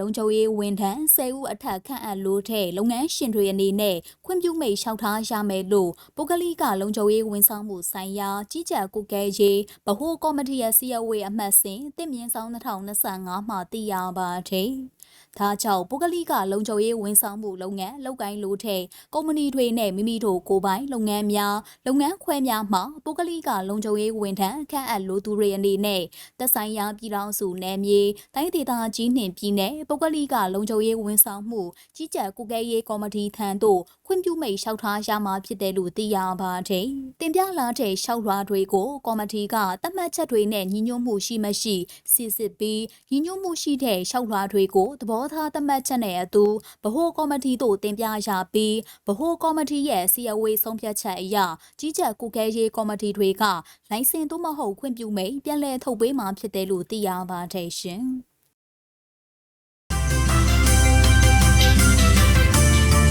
လုံခြုံရေးဝန်ထမ်း10ဦးအထက်ခန့်အပ်လို့တဲ့လုပ်ငန်းရှင်တွေအနေနဲ့ခွင့်ပြုမိတ်လျှောက်ထားရမယ်လို့ပုဂ္ဂလိကလုံခြုံရေးဝန်ဆောင်မှုဆိုင်ရာကြီးကြပ်ကုကဲရေးဗဟိုကော်မတီရဲ့စီယဝေးအမှတ်စဉ်တင့်မြင့်ဆောင်2025မှာတည်ရပါတယ်။ ဒါကြောင့်ပုဂ္ဂလိကလုံခြုံရေးဝန်ဆောင်မှုလုပ်ငန်းလုပ်ကိုင်းလို့တဲ့ကုမ္ပဏီတွေနဲ့မိမိတို့ကိုယ်ပိုင်လုပ်ငန်းများလုပ်ငန်းခွဲများမှာပုဂ္ဂလိကလုံခြုံရေးဝန်ထမ်းခန့်အပ်လို့သူတွေအနေနဲ့သက်ဆိုင်ရာပြည်ထောင်စုနယ်မြေတိုင်းဒေသကြီးနှင့်ပြည်နယ်ပုဂ္ဂလိကလုံခြုံရေးဝန်ဆောင်မှုကြီးကြပ်ကုကဲရေးကော်မတီထံသို့ခွင့်ပြုမိတ်လျှောက်ထားရမှာဖြစ်တယ်လို့သိရပါတယ်။တင်ပြလာတဲ့လျှောက်လွှာတွေကိုကော်မတီကသတ်မှတ်ချက်တွေနဲ့ညီညွတ်မှုရှိမရှိစစ်စစ်ပြီးညီညွတ်မှုရှိတဲ့လျှောက်လွှာတွေကိုသဘောထားသတ်မှတ်ချက်နဲ့အတူဗဟိုကော်မတီသို့တင်ပြရပြီးဗဟိုကော်မတီရဲ့စီအဝေးဆုံးဖြတ်ချက်အရကြီးကြပ်ကုကဲရေးကော်မတီတွေကလိုင်စင်သို့မဟုတ်ခွင့်ပြုမိတ်ပြန်လည်ထုတ်ပေးမှာဖြစ်တယ်လို့သိရပါတယ်ရှင်။